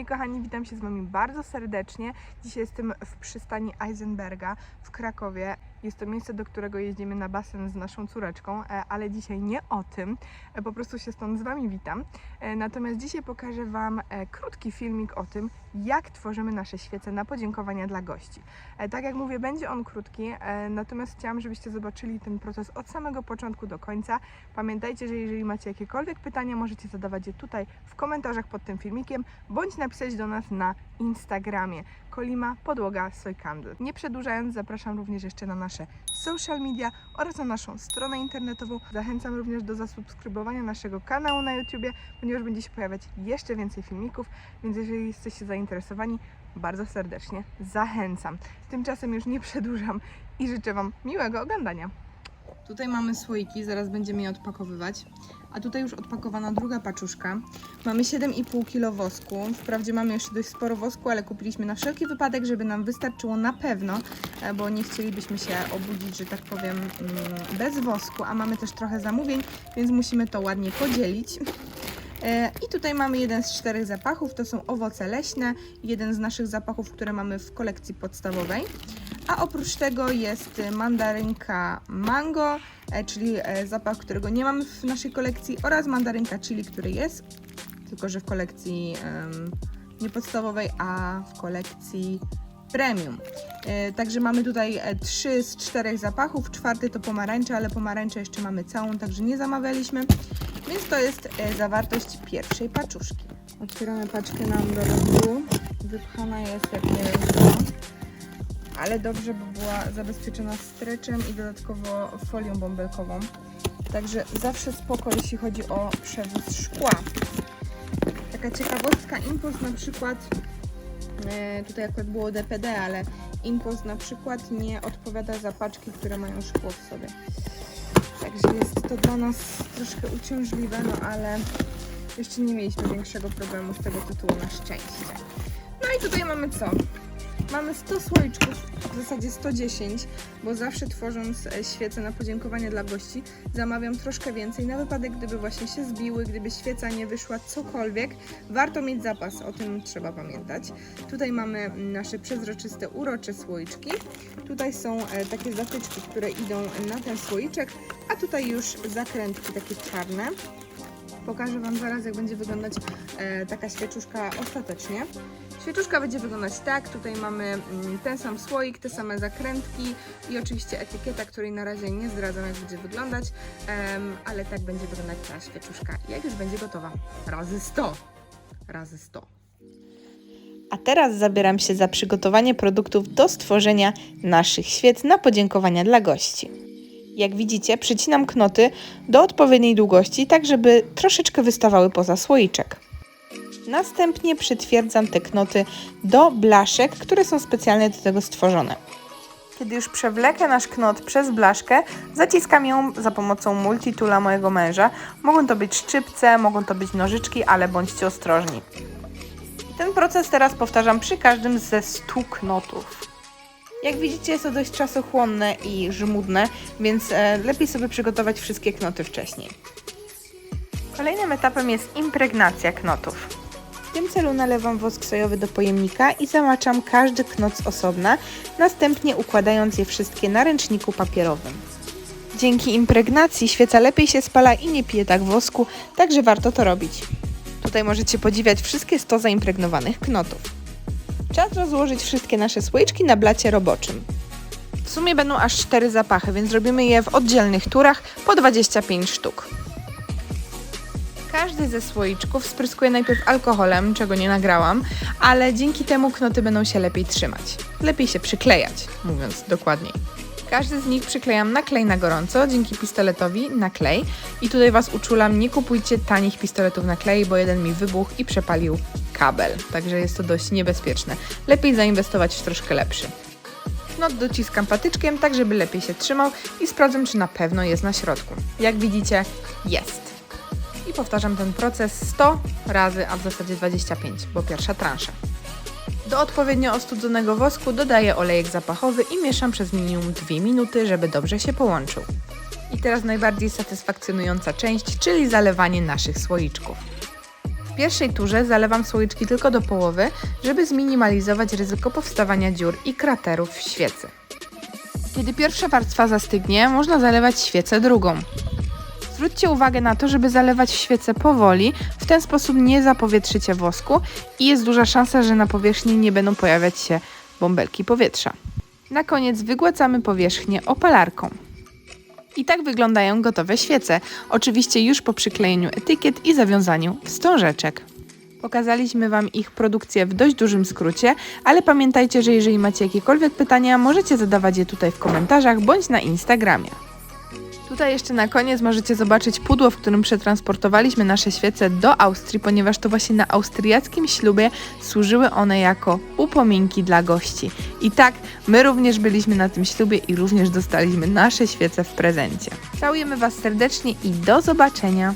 moi kochani, witam się z Wami bardzo serdecznie. Dzisiaj jestem w przystani Eisenberga w Krakowie. Jest to miejsce, do którego jeździmy na basen z naszą córeczką, e, ale dzisiaj nie o tym. E, Po prostu się stąd z Wami witam. E, Natomiast dzisiaj pokażę Wam krótki filmik o tym, jak tworzymy nasze świece na podziękowania dla gości. Tak jak mówię, będzie on krótki, natomiast chciałam, żebyście zobaczyli ten proces od samego początku do końca. Pamiętajcie, że jeżeli macie jakiekolwiek pytania, możecie zadawać je tutaj w komentarzach pod tym filmikiem, bądź napisać do nas na Instagramie. Kolima Podłoga Soy Candle. Nie przedłużając, zapraszam również jeszcze na nasze social media oraz na naszą stronę internetową. Zachęcam również do zasubskrybowania naszego kanału na YouTubie, ponieważ będzie się pojawiać jeszcze więcej filmików, więc jeżeli jesteście zainteresowani, bardzo serdecznie zachęcam. Tymczasem już nie przedłużam i życzę Wam miłego oglądania. Tutaj mamy słoiki, zaraz będziemy je odpakowywać. A tutaj już odpakowana druga paczuszka. Mamy 7,5 kg wosku. Wprawdzie mamy jeszcze dość sporo wosku, ale kupiliśmy na wszelki wypadek, żeby nam wystarczyło na pewno, e, bo nie chcielibyśmy się obudzić, że tak powiem, mm, bez wosku, a mamy też trochę zamówień, więc musimy to ładnie podzielić. E, I tutaj mamy jeden z czterech zapachów, to są owoce leśne, jeden z naszych zapachów, które mamy w kolekcji podstawowej. A oprócz tego jest mandarynka mango, e, czyli e, zapach, którego nie mamy w naszej kolekcji, oraz mandarynka chili, który jest, tylko że w kolekcji em, nie podstawowej, a w kolekcji premium. E, Także mamy tutaj trzy z czterech zapachów, czwarty to pomarańcza, ale pomarańczę jeszcze mamy całą, także nie zamawialiśmy. Więc to jest zawartość pierwszej paczuszki. Otwieramy paczkę na envelopu. Wypchana jest jak nie. Ale dobrze by była zabezpieczona streczem i dodatkowo folią bąbelkową. Także zawsze spoko, jeśli chodzi o przewóz szkła. Taka ciekawostka, impuls na przykład, e, tutaj akurat było DPD, ale impuls na przykład nie odpowiada za paczki, które mają szkło w sobie. Także jest to dla nas troszkę uciążliwe, no ale jeszcze nie mieliśmy większego problemu z tego tytułu na szczęście. No i tutaj mamy co? Mamy 100 słoiczków, w zasadzie 110, bo zawsze tworząc e, świece na podziękowanie dla gości, zamawiam troszkę więcej na wypadek, gdyby właśnie się zbiły, gdyby świeca nie wyszła, cokolwiek. Warto mieć zapas, o tym trzeba pamiętać. Tutaj mamy nasze przezroczyste, urocze słoiczki. Tutaj są e, takie zatyczki, które idą na ten słoiczek, a tutaj już zakrętki takie czarne. Pokażę Wam zaraz, jak będzie wyglądać e, taka świeczuszka ostatecznie. Świeczuszka będzie wyglądać tak. Tutaj mamy mm, ten sam słoik, te same zakrętki i oczywiście etykieta, której na razie nie zdradzam, jak będzie wyglądać, ale tak będzie wyglądać ta świeczuszka. Jak już będzie gotowa, razy 100. Razy 100. A teraz zabieram się za przygotowanie produktów do stworzenia naszych świec na podziękowania dla gości. Jak widzicie, przycinam knoty do odpowiedniej długości, tak żeby troszeczkę wystawały poza słoiczek. Następnie przytwierdzam te knoty do blaszek, które są specjalnie do tego stworzone. Kiedy już przewlekę nasz knot przez blaszkę, zaciskam ją za pomocą multitula mojego męża. Mogą to być szczypce, mogą to być nożyczki, ale bądźcie ostrożni. Ten proces teraz powtarzam przy każdym ze 100 knotów. Jak widzicie jest to dość czasochłonne i żmudne, więc e, lepiej sobie przygotować wszystkie knoty wcześniej. Kolejnym etapem jest impregnacja knotów. W tym celu nalewam wosk sojowy do pojemnika i zamaczam każdy knot z osobna, następnie układając je wszystkie na ręczniku papierowym. Dzięki impregnacji świeca lepiej się spala i nie pije tak wosku, także warto to robić. Tutaj możecie podziwiać wszystkie 100 zaimpregnowanych knotów. Czas rozłożyć wszystkie nasze słoiczki na blacie roboczym. W sumie będą aż 4 zapachy, więc robimy je w oddzielnych turach po 25 sztuk. Każdy ze słoiczków spryskuję najpierw alkoholem, czego nie nagrałam, ale dzięki temu knoty będą się lepiej trzymać. Lepiej się przyklejać, mówiąc dokładniej. Każdy z nich przyklejam na klej na gorąco, dzięki pistoletowi na klej. I tutaj Was uczulam, nie kupujcie tanich pistoletów na klej, bo jeden mi wybuchł i przepalił kabel. Także jest to dość niebezpieczne. Lepiej zainwestować w troszkę lepszy. Knot dociskam patyczkiem, tak żeby lepiej się trzymał i sprawdzam, czy na pewno jest na środku. Jak widzicie, jest. I powtarzam ten proces 100 razy, a w zasadzie 25, bo pierwsza transza. Do odpowiednio ostudzonego wosku dodaję olejek zapachowy i mieszam przez minimum 2 minuty, żeby dobrze się połączył. I teraz najbardziej satysfakcjonująca część, czyli zalewanie naszych słoiczków. W pierwszej turze zalewam słoiczki tylko do połowy, żeby zminimalizować ryzyko powstawania dziur i kraterów w świecy. Kiedy pierwsza warstwa zastygnie, można zalewać świecę drugą. Zwróćcie uwagę na to, żeby zalewać świecę powoli, w ten sposób nie zapowietrzycie wosku i jest duża szansa, że na powierzchni nie będą pojawiać się bąbelki powietrza. Na koniec wygładzamy powierzchnię opalarką. I tak wyglądają gotowe świece, oczywiście już po przyklejeniu etykiet i zawiązaniu wstążeczek. Pokazaliśmy Wam ich produkcję w dość dużym skrócie, ale pamiętajcie, że jeżeli macie jakiekolwiek pytania, możecie zadawać je tutaj w komentarzach bądź na Instagramie. Tutaj jeszcze na koniec możecie zobaczyć pudło, w którym przetransportowaliśmy nasze świece do Austrii, ponieważ to właśnie na austriackim ślubie służyły one jako upominki dla gości. I tak, my również byliśmy na tym ślubie i również dostaliśmy nasze świece w prezencie. Całujemy Was serdecznie i do zobaczenia!